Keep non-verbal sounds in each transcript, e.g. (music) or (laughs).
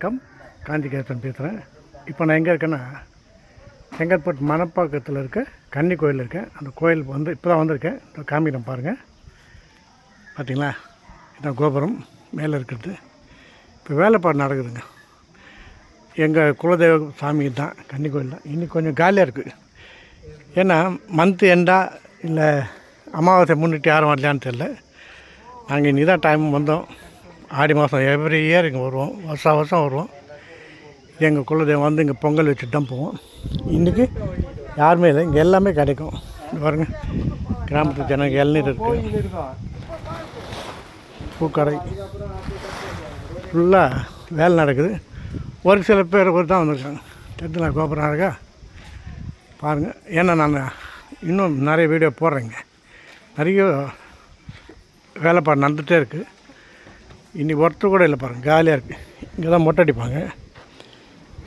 வணக்கம். காந்திகேசன் பேசுகிறேன் இப்போ நான் எங்கே இருக்கேன்னா செங்கற்பட்டு மணப்பாக்கத்தில் இருக்க கன்னி கோயில் இருக்கேன். அந்த கோயில் வந்து இப்போ தான் வந்திருக்கேன். இந்த காமிக்கிறேன் பாருங்கள் பார்த்தீங்களா இதான் கோபுரம். மேலே இருக்கிறது. இப்போ வேலைப்பாடு நடக்குதுங்க. எங்கள் குலதெய்வ சாமி தான் கன்னி கோயில் தான். இன்னைக்கு கொஞ்சம் காலியாக இருக்குது ஏன்னா மந்த்து எண்டா இல்லை அமாவாசை முன்னிட்டு யாரும் வரலான்னு தெரில நாங்கள் இனி தான் டைம் வந்தோம். ஆடி மாதம் எவ்ரி இயர் இங்கே வருவோம். வருஷம் வருஷம் வருவோம். எங்கள் குலதெய்வம் வந்து இங்கே பொங்கல் வச்சுட்டு தான் போவோம். இன்றைக்கி யாருமே இல்லை. இங்கே எல்லாமே கிடைக்கும். பாருங்க. கிராமத்து ஜனங்க இளநீர் இருக்குது பூக்கடை. ஃபுல்லாக வேலை நடக்குது. ஒரு சில பேர் ஒரு தான் வந்திருக்காங்க. தெரிஞ்சுங்களா கோபுரம் இருக்கா? பாருங்கள் ஏன்னா நான் இன்னும் நிறைய வீடியோ போடுறேங்க நிறைய வேலைப்பாடு நடந்துகிட்டே இருக்குது இன்னி ஒருத்தர் கூட இல்லை பாருங்கள் காலியாக இருக்குது இங்கே தான் மொட்டை அடிப்பாங்க.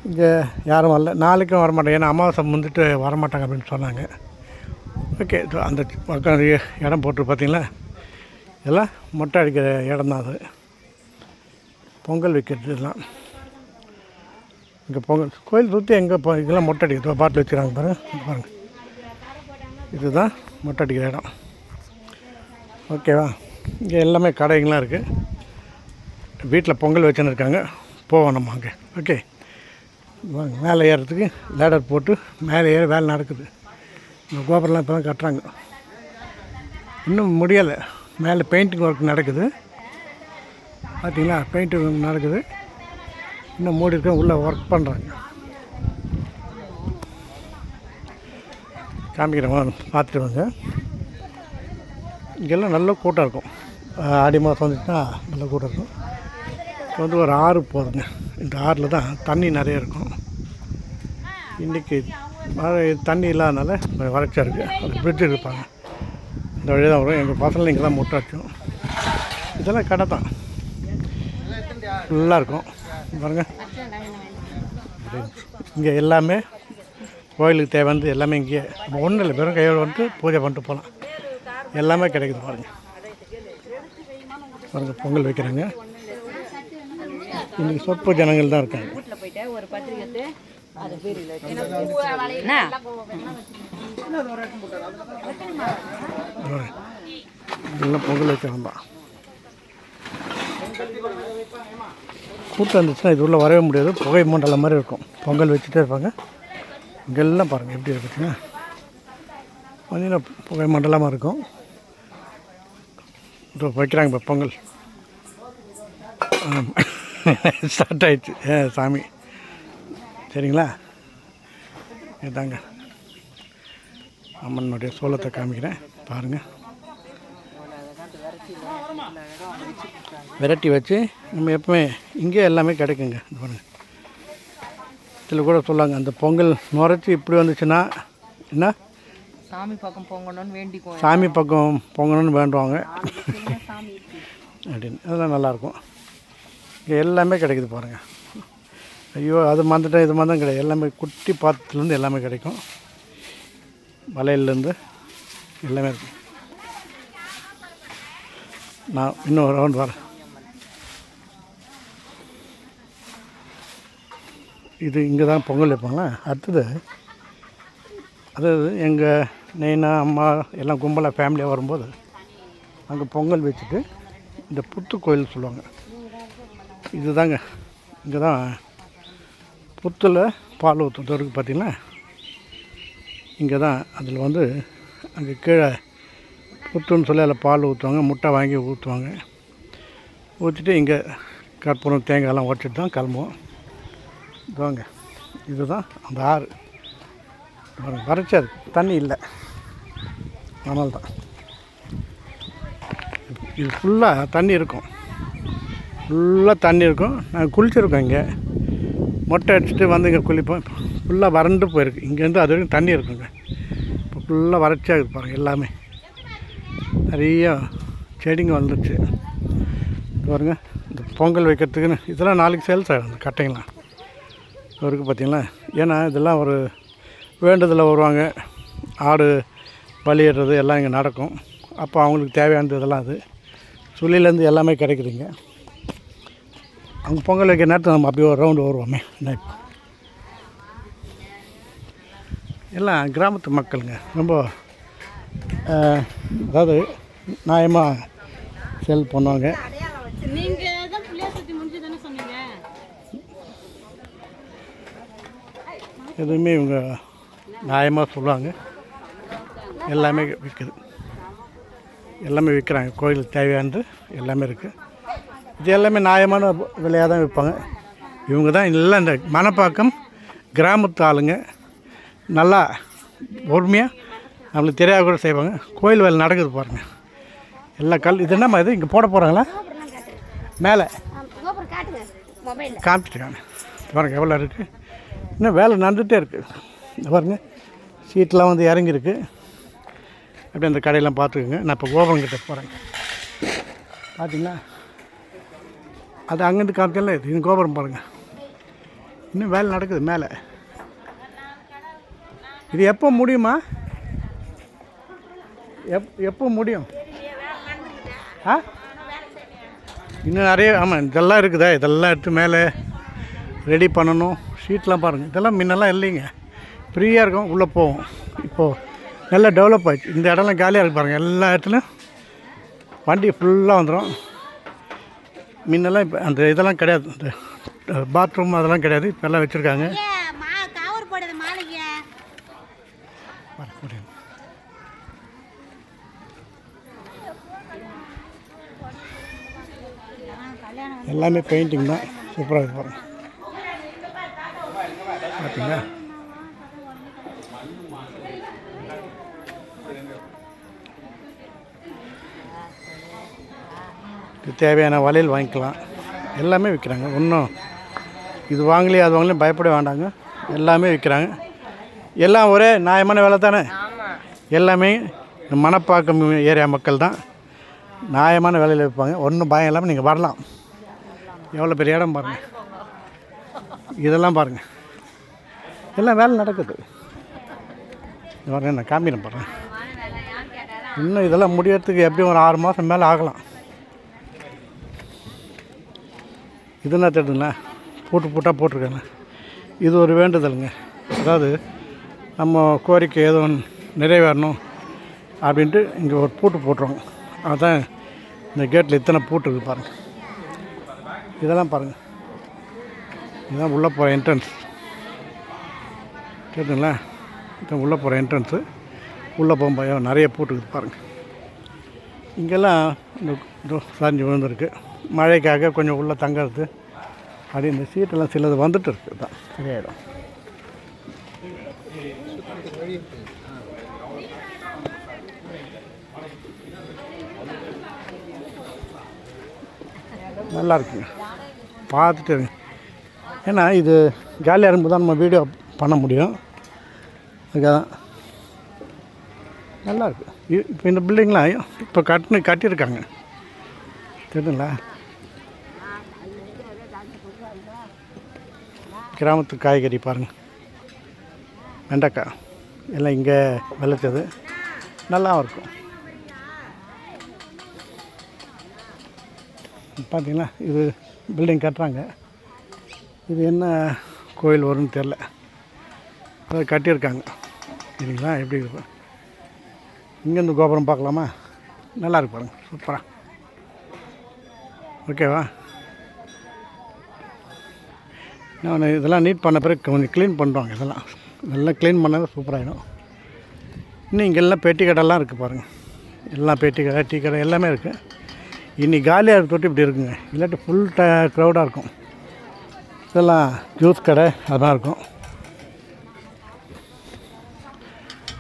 இங்கே யாரும் வரல. நாளைக்கும் வரமாட்டாங்க. ஏன்னா அமாவாசை முந்திட்டு வரமாட்டாங்க அப்படின்னு சொன்னாங்க. ஓகே அந்த பக்கம் இடம் போட்டு பார்த்தீங்களா? இதெல்லாம் மொட்டை அடிக்கிற இடம் தான் அது. பொங்கல் வைக்கிறது இதெல்லாம். இங்கே பொங்கல் கோயில் சுற்றி எங்கே போ இதெல்லாம் மொட்டை அடிக்கிறது பாட்டில் வச்சுக்கிறாங்க பாருங்க. பாருங்கள் இதுதான் மொட்டை அடிக்கிற இடம். ஓகேவா? இங்கே எல்லாமே கடைங்களாம் இருக்குது வீட்டில் பொங்கல் வச்சுன்னு இருக்காங்க போவோம் நம்ம அங்கே. ஓகே. வாங்க மேலே ஏறுறதுக்கு லேடர் போட்டு மேலே ஏற வேலை நடக்குது. இந்த கோபுரம்லாம் இப்போ தான் கட்டுறாங்க. இன்னும் முடியலை. மேலே பெயிண்டிங் ஒர்க் நடக்குது. பார்த்தீங்களா? பெயிண்டிங் நடக்குது. இன்னும் மூடி இருக்க? உள்ளே ஒர்க் பண்ணுறாங்க காமிக்கிறவங்க பார்த்துட்டு வாங்க. இங்கெல்லாம் நல்ல கூட்டம் இருக்கும். ஆடி மாதம் வந்துச்சுன்னா நல்ல கூட்டம் இருக்கும். இப்போ வந்து ஒரு ஆறு போதுங்க. இந்த ஆறில் தான் தண்ணி நிறைய இருக்கும். இன்றைக்கி மழை தண்ணி இல்லாதனால வறட்சியாக இருக்குது அது பிரிட்ஜ் இருப்பாங்க இந்த வழியாக தான் வரும். எங்கள் பசங்களை இங்கே தான் முட்டாச்சும் இதெல்லாம் கடை தான். ஃபுல்லாக இருக்கும். பாருங்கள் இங்கே எல்லாமே கோயிலுக்கு தேவையானது எல்லாமே இங்கேயே ஒன்றும் இல்லை. வெறும் கையோடு வந்துட்டு பூஜை பண்ணிட்டு போகலாம். எல்லாமே கிடைக்குது பாருங்கள் பாருங்கள் பொங்கல் வைக்கிறாங்க. இன்றைக்கி சொற்ப ஜனங்கள் தான் இருக்காங்க. வீட்டில் போயிட்டு ஒரு பத்திரிக்கை அது இதெல்லாம் பொங்கல் வைக்கிறோம் தான் கூட்டம் இருந்துச்சுன்னா இது உள்ளே வரவே முடியாது. புகை மண்டலம் மாதிரி இருக்கும். பொங்கல் வச்சுட்டே இருப்பாங்க. இங்கெல்லாம் பாருங்கள் எப்படி இருக்கு பார்த்தீங்கன்னா பார்த்தீங்கன்னா புகை மண்டலமாக இருக்கும். இதோ வைக்கிறாங்க இப்போ பொங்கல். (laughs) ஸ்டார்ட் ஆயிடுச்சு. ஏ சாமி. சரிங்களா? இதாங்க. அம்மனுடைய சோளத்தை காமிக்கிறேன். பாருங்கள் விரட்டி வச்சு நம்ம எப்பவுமே இங்கே எல்லாமே கிடைக்குங்க. இது பாருங்க. இதில் கூட சொல்லாங்க அந்த பொங்கல் நுரைச்சி இப்படி வந்துச்சுன்னா என்ன? சாமி பக்கம் போங்கணும்னு வேண்டிக்குவோம். சாமி பக்கம் பொங்கணும்னு வேண்டுவாங்க. அப்படின்னு. அதெல்லாம் நல்லாயிருக்கும் இங்கே எல்லாமே கிடைக்குது பாருங்கள் ஐயோ அது மந்தட்டம் இது மாதிரி கிடையாது. எல்லாமே குட்டி பாத்திரத்துலேருந்து எல்லாமே கிடைக்கும். வளையல்லேருந்து எல்லாமே இருக்கும் நான் இன்னும் ஒரு ரவுண்ட் வரேன். இது இங்கே தான் பொங்கல் வைப்பாங்களே? அடுத்தது அதாவது எங்கள் நெய்னா அம்மா எல்லாம் கும்பலாக ஃபேமிலியாக வரும்போது அங்கே பொங்கல் வச்சுட்டு இந்த புத்து கோயில் சொல்லுவாங்க. இதுதாங்க. இங்கே தான் புத்தில் பால் ஊற்றுறதுக்கு பார்த்திங்கன்னா இங்கே தான் அதில் வந்து அங்கே கீழே புத்துன்னு சொல்லி அதில் பால் ஊற்றுவாங்க முட்டை வாங்கி ஊற்றுவாங்க ஊற்றிட்டு இங்கே கற்பூரம் தேங்காயெல்லாம் உடச்சிட்டு தான் கிளம்புவோம். இதுவாங்க இதுதான் அந்த ஆறு. வறட்சி வறட்சியா தண்ணி இல்லை. ஆனால் தான். இது ஃபுல்லாக தண்ணி இருக்கும். ஃபுல்லாக தண்ணி இருக்கும். நாங்கள் குளிச்சிருக்கோம் இங்கே. மொட்டை அடிச்சுட்டு வந்து இங்கே குளிப்போம். ஃபுல்லாக வறண்டு போயிருக்கு. இங்கேருந்து அது வரைக்கும் தண்ணி இருக்குங்க. இப்போ ஃபுல்லாக வறட்சியாக இருக்கு பாருங்கள் எல்லாமே. நிறைய செடிங்க வந்துருச்சு பாருங்கள் பாருங்க இந்த பொங்கல் வைக்கிறதுக்குன்னு இதெல்லாம் நாளைக்கு சேல்ஸ் ஆகிடும் இந்த கட்டைங்களாம் இருக்குது பார்த்திங்களா ஏன்னா இதெல்லாம் ஒரு வேண்டுதலில் வருவாங்க. ஆடு பலியிடுறது எல்லாம் இங்கே நடக்கும். அப்போ அவங்களுக்கு தேவையானது இதெல்லாம் அது. சுள்ளிலேருந்து எல்லாமே கிடைக்குதுங்க. அங்கே பொங்கல் வைக்கிற நேரத்தில் நம்ம அப்படியே ஒரு ரவுண்டு வருவோமே. நைட் எல்லாம் கிராமத்து மக்களுங்க. ரொம்ப அதாவது நியாயமாக செல் பண்ணுவாங்க. எதுவுமே இவங்க நியாயமாக சொல்லுவாங்க. எல்லாமே விற்குது எல்லாமே விற்கிறாங்க கோயிலுக்கு தேவையானது எல்லாமே இருக்குது இது எல்லாமே நியாயமான விலையாக தான் விற்பாங்க. இவங்க தான் எல்லாம் இந்த மணப்பாக்கம் கிராமத்து ஆளுங்க. நல்லா பொறுமையாக நம்மளுக்கு தெரியாத கூட செய்வாங்க. கோயில் வேலை நடக்குது பாருங்கள் எல்லா கல் இது என்னம்மா இது? இங்கே போட போகிறாங்களா மேலே. கோபுரம் பாருங்கள் எவ்வளோ இருக்குது இன்னும் வேலை நடந்துகிட்டே இருக்குது பாருங்கள் சீட்டெலாம் சீட்லாம் வந்து இறங்கியிருக்கு. அப்படியே அந்த கடையெல்லாம் பார்த்துக்குங்க. நான் இப்போ கோபுரம் கிட்டே போகிறேன் பார்த்தீங்களா அது அங்கேருந்து காமிச்சல இது இது கோபுரம் பாருங்கள் இன்னும் வேலை நடக்குது மேலே. இது எப்போ முடியுமா? எப் எப்போ முடியும்? ஆ? இன்னும் நிறைய ஆமாம் இதெல்லாம் இருக்குதா? இதெல்லாம் எடுத்து மேலே ரெடி பண்ணணும். ஷீட்லாம் பாருங்கள் இதெல்லாம் முன்னெல்லாம் இல்லைங்க. ஃப்ரீயாக இருக்கும். உள்ளே போவோம். இப்போது நல்லா டெவலப் ஆயிடுச்சு. இந்த இடம்லாம் காலியாக இருக்கு பாருங்கள் எல்லா இடத்துலையும் வண்டி ஃபுல்லாக வந்துடும் முன்னெல்லாம் இப்போ அந்த இதெல்லாம் கிடையாது. இந்த பாத்ரூம் அதெல்லாம் கிடையாது. இப்போ எல்லாம் வச்சுருக்காங்க. எல்லாமே பெயிண்டிங் தான். சூப்பராக இருக்கு பாருங்க. பார்த்தீங்களா தேவையான வளையல் வாங்கிக்கலாம். எல்லாமே விற்கிறாங்க. ஒன்றும் இது வாங்கலையே அது வாங்கலையும் பயப்பட வேண்டாங்க. எல்லாமே விற்கிறாங்க. எல்லாம் ஒரே நியாயமான விலை தானே? எல்லாமே மணப்பாக்கம் ஏரியா மக்கள் தான். நியாயமான விலையில் விற்பாங்க. ஒன்றும் பயம் இல்லாமல் நீங்கள் வரலாம். எவ்வளோ பெரிய இடம் பாருங்கள் இதெல்லாம் பாருங்கள் எல்லாம் வேலை நடக்குது. இது பாருங்க நான் காமிக்கிறேன் பாருங்க. இன்னும் இதெல்லாம் முடியறதுக்கு எப்படியும் ஒரு ஆறு மாதம் மேலே ஆகலாம். இது என்ன தெரியுதுங்களா பூட்டு போட்டால் போட்டிருக்காங்க. இது ஒரு வேண்டுதலுங்க. அதாவது நம்ம கோரிக்கை ஏதோ ஒன்று நிறைவேறணும் அப்படின்ட்டு இங்கே ஒரு பூட்டு போட்டுருவோம். அதுதான் இந்த கேட்டில் இத்தனை பூட்டு இருக்குது பாருங்கள் இதெல்லாம் பாருங்கள் இதுதான் உள்ளே போகிற என்ட்ரன்ஸ் கேட்டுங்களா? இப்போ உள்ளே போகிற என்ட்ரன்ஸு உள்ளே போகும்போது நிறைய பூட்டுக்குது பாருங்கள் இங்கெல்லாம் இந்த சாஞ்சி விழுந்திருக்கு. மழைக்காக கொஞ்சம் உள்ளே தங்கிறது. அப்படி இந்த சீட்டெல்லாம் சிலது வந்துட்டு இருக்குது தான் சரியாயிடும். நல்லா இருக்குங்க. பார்த்துட்டு ஏன்னா இது ஜாலியாக இருக்கும்போது தான் நம்ம வீடியோ பண்ண முடியும். அதுக்காக நல்லாயிருக்கு. நல்லா இப்போ இந்த பில்டிங்லாம் இப்போ கட்டினு கட்டியிருக்காங்க. தெரியுதுங்களா? கிராமத்து காய்கறி பாருங்கள் வெண்டைக்காய். எல்லாம் இங்கே விளைச்சது நல்லாவும் இருக்கும். பார்த்தீங்களா? இது பில்டிங் கட்டுறாங்க. இது என்ன கோயில் வரும்னு தெரில. அதை கட்டியிருக்காங்க. சரிங்களா? எப்படி இருக்கும் இங்கேருந்து கோபுரம் பார்க்கலாமா? நல்லா இருக்கு பாருங்க சூப்பராக ஓகேவா நான் இதெல்லாம் நீட் பண்ண பிறகு கொஞ்சம் க்ளீன் பண்ணுவாங்க இதெல்லாம். இதெல்லாம் க்ளீன் பண்ணால் சூப்பராகிடும் இன்னும் இங்கெல்லாம் பெட்டி கடைலாம் இருக்குது பாருங்கள் எல்லாம் பெட்டி கடை டீ கடை எல்லாமே இருக்குது இன்றைக்கி காலியாக தொட்டு இப்படி இருக்குங்க. இல்லாட்டி ஃபுல் ட க்ரௌடாக இருக்கும். இதெல்லாம் ஜூஸ் கடை அதெல்லாம் இருக்கும்.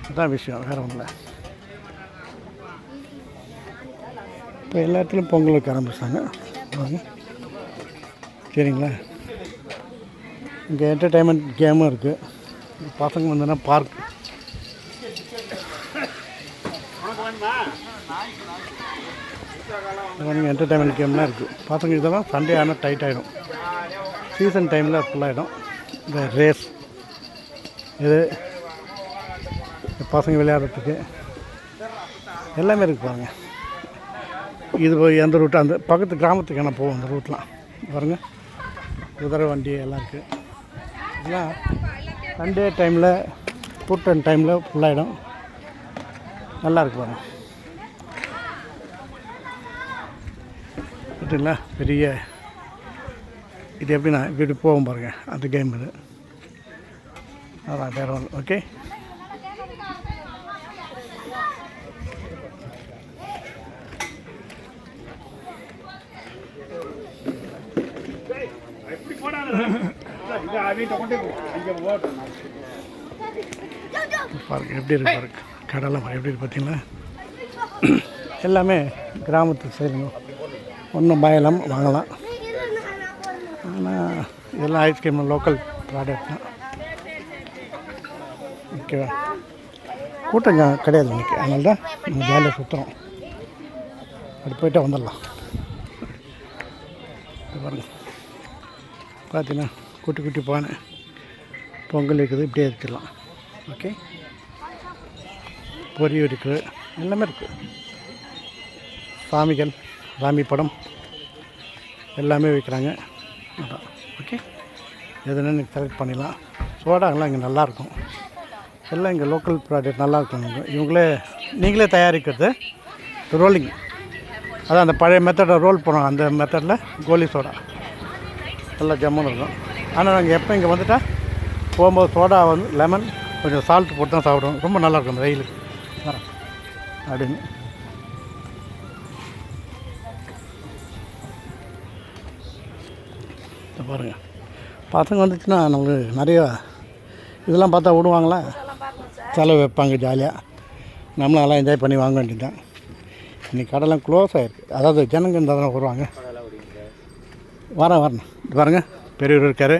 அதான் விஷயம் வேறு ஒன்றும் இல்லை. இப்போ எல்லா இடத்துலையும் பொங்கல் வைக்க ஆரம்பிச்சிட்டாங்க சரிங்களா? இங்கே என்டர்டைன்மெண்ட் கேமும் இருக்குது பசங்க வந்தோன்னா பார்க் பாருங்க என்டர்டைன்மெண்ட் கேம்லாம் இருக்குது பசங்க இதெல்லாம் சண்டே ஆனால் டைட் ஆகிடும் சீசன் டைமில் ஃபுல்லாகிடும் இந்த ரேஸ் இது பசங்க விளையாடுறதுக்கு. எல்லாமே இருக்குது பாருங்கள் இது போய் எந்த ரூட்டு அந்த பக்கத்து கிராமத்துக்கு என்ன போகும் அந்த ரூட்லாம் பாருங்க. குதிரை வண்டி எல்லாம் இருக்குது இதெல்லாம் சண்டே டைமில் கூட்டம் டைமில் ஃபுல்லாகிடும் நல்லா இருக்கு பாருங்க. பார்த்தீங்களா பெரிய இது எப்படின்னா இப்படி போகும் பாருங்கள் அந்த கேம் இது. அதான் வேறு ஒன்று ஓகே பாருங்க எப்படி இருக்கு பாருங்க. கடலை எப்படி இருக்கு பார்த்தீங்களா? எல்லாமே கிராமத்து சைடுங்க ஒன்றும் பயலாம் வாங்கலாம். ஆனால் இதெல்லாம் ஐஸ்கிரீம் லோக்கல் ப்ராடக்ட் தான். ஓகேவா கூட்டம் கிடையாது இன்றைக்கி அதனால தான் நம்ம ஜாலியாக சுற்றுறோம் அப்படி போயிட்டே வந்துடலாம். இது பாருங்க. பார்த்தீங்கன்னா குட்டி குட்டி பானை பொங்கல் இருக்குது இப்படியே இருக்கலாம். ஓகே? பொரி இருக்குது எல்லாமே இருக்குது சாமிகள் சாமி படம் எல்லாமே வைக்கிறாங்க. அதான். ஓகே? எதுனா நீங்கள் செலக்ட் பண்ணிடலாம். சோடாங்கெல்லாம் இங்கே நல்லாயிருக்கும் எல்லாம் இங்கே லோக்கல் ப்ராடக்ட் நல்லா இருக்கும் இவங்களே நீங்களே தயாரிக்கிறது. ரோலிங் அதான் அந்த பழைய மெத்தடை ரோல் பண்ணுவோம் அந்த மெத்தடில் கோலி சோடா. நல்லா ஜம்முன்னு இருக்கும். ஆனால் நாங்கள் எப்போ இங்கே வந்துட்டா போகும்போது சோடா வந்து லெமன் கொஞ்சம் சால்ட் போட்டு தான் சாப்பிடுவோம். ரொம்ப நல்லாயிருக்கும் அந்த வெயிலுக்கு வரேன் அப்படின்னு. இதை பாருங்க. பசங்க வந்துச்சுன்னா நமக்கு நிறைய இதெல்லாம் பார்த்தா விடுவாங்களா செலவு வைப்பாங்க ஜாலியாக நம்மளும் எல்லாம் என்ஜாய் பண்ணி வாங்க வேண்டியதுதான். இன்னைக்கு கடைலாம் க்ளோஸ் ஆகிருக்கு அதாவது ஜனங்க இந்த தான் வருவாங்க. வரேன் வரேன். இது பாருங்க. பெரியவர் இருக்கார்.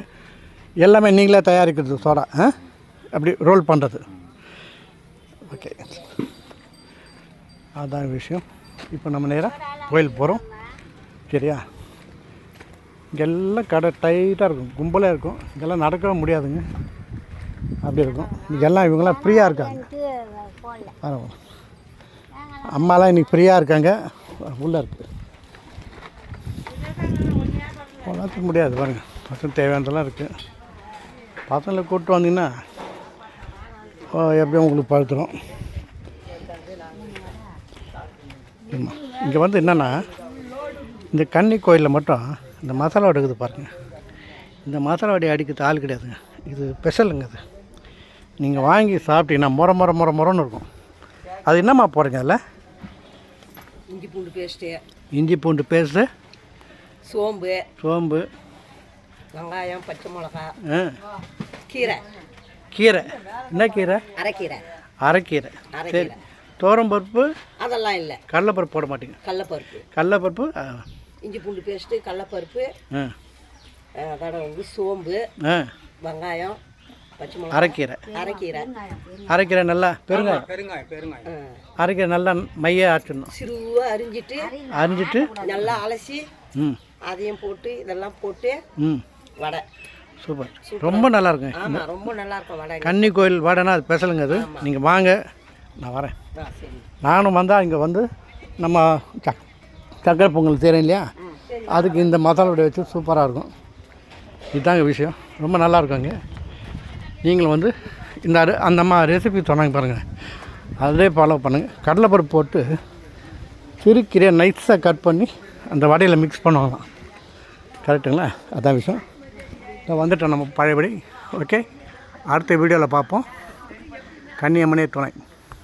எல்லாமே நீங்களே தயாரிக்கிறது சோடா ஆ? அப்படி ரோல் பண்ணுறது ஓகே. அதான் விஷயம். இப்போ நம்ம நேராக கோயில் போகிறோம் சரியா? இங்கெல்லாம் கடை டைட்டாக இருக்கும். கும்பலாக இருக்கும். இங்கெல்லாம் நடக்கவே முடியாதுங்க. அப்படி இருக்கும். இங்கெல்லாம் இவங்கெல்லாம் ஃப்ரீயாக இருக்காங்க. அம்மாலாம் இன்னைக்கு ஃப்ரீயாக இருக்காங்க. உள்ளே இருக்குது எல்லாத்துக்கும் முடியாது பாருங்கள் பசங்க தேவையானதெல்லாம் இருக்குது பசங்களை கூப்பிட்டு வந்தீங்கன்னா எப்படியும் உங்களுக்கு பழுத்துரும். ஆமாம் இங்கே வந்து என்னென்னா இந்த கன்னி கோயிலில் மட்டும் இந்த மசாலா வடை இருக்குது பாருங்கள் இந்த மசாலா வடை அடிக்கிறது ஆள் கிடையாதுங்க. இது ஸ்பெஷலுங்க அது. நீங்கள் வாங்கி சாப்பிட்டீங்கன்னா முறை முறை முறை முறைன்னு இருக்கும். அது என்னம்மா போடுறீங்க அதில்? இஞ்சி பூண்டு பேஸ்ட்டு. இஞ்சி பூண்டு பேஸ்ட்டு சோம்பு. சோம்பு வெங்காயம் பச்சை மிளகா ஆ, கீரை. கீரை. என்ன கீரை? அரைக்கீரை. அரைக்கீரை. சரி. அரைக்கீரை பருப்பு அதெல்லாம் இல்லை. கடலைப்பருப்பு போட மாட்டீங்க. கடலப்பருப்பு. கடலைப்பருப்பு ஆ. இஞ்சி பூண்டு பேஸ்ட்டு கடலப்பருப்பு ஆ. அஹ், அதோட வந்து சோம்பு ஆ. வெங்காயம் பச்சை மிளகா அரைக்கீரை. அரைக்கீரை. அரைக்கீரை நல்லா பெருங்காயம். அஹ், அரைக்கீரை நல்லா மைய ஆச்சிடணும் சிறுவா அரிஞ்சிட்டு அரிஞ்சிட்டு? நல்லா அலசி ம். அதையும் போட்டு இதெல்லாம் போட்டு ம். வடை. சூப்பர். ரொம்ப நல்லா இருக்குங்க ஆமாம் ரொம்ப நல்லா இருக்கும் வடை. கன்னி கோயில் வடைனா அது ஸ்பெஷலுங்க அது. நீங்கள் வாங்க நான் வரேன். நானும் வந்தால் இங்கே வந்து நம்ம சக் சக்கரை பொங்கல் செய்கிறேன் இல்லையா? அதுக்கு இந்த மசாலா வடை வச்சு சூப்பராக இருக்கும். இதுதாங்க விஷயம். ரொம்ப நல்லா இருக்குங்க நீங்களும் வந்து இந்த அந்த அம்மா ரெசிபி சொன்னாங்க பாருங்கள் அதே ஃபாலோ பண்ணுங்கள் கடலைப்பருப்பு போட்டு சிறுக்கீரையை நைஸாக கட் பண்ணி அந்த வடையில் மிக்ஸ் பண்ணுவாங்களாம். கரெக்டுங்களா அதான் விஷயம். வந்துட்டோம் நம்ம பழையபடி. ஓகே அடுத்த வீடியோவில் பார்ப்போம். கன்னியம்மனே துணை.